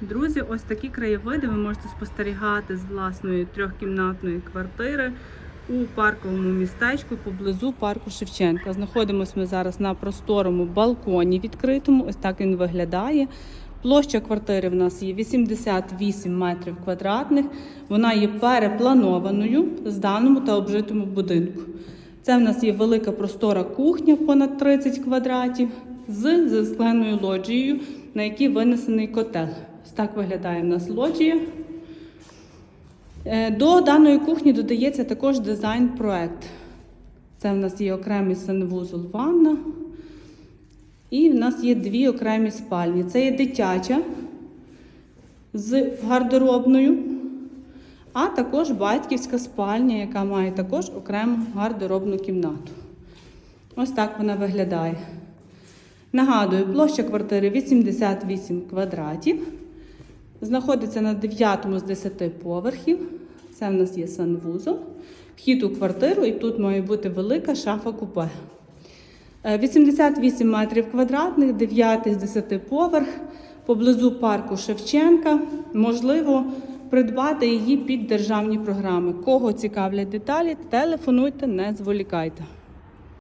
Друзі, ось такі краєвиди ви можете спостерігати з власної трьохкімнатної квартири у парковому містечку поблизу парку Шевченка. Знаходимося ми зараз на просторому балконі відкритому. Ось так він виглядає. Площа квартири в нас є 88 метрів квадратних. Вона є перепланованою в зданому та обжитому будинку. Це в нас є велика простора кухня понад 30 квадратів з заскленою лоджією, на якій винесений котел. Так виглядає в нас лоджія. Е, До даної кухні додається також дизайн-проект. Це в нас є окремий санвузол ванна. І в нас є дві окремі спальні. Це є дитяча з гардеробною, а також батьківська спальня, яка має також окрему гардеробну кімнату. Ось так вона виглядає. Нагадую, площа квартири 88 квадратів. Знаходиться на 9 з 10 поверхів. Це в нас є санвузол. Вхід у квартиру, і тут має бути велика шафа купе. Е, 88 метрів квадратних, 9 з 10 поверх, поблизу парку Шевченка. Можливо придбати її під державні програми. Кого цікавлять деталі, телефонуйте, не зволікайте.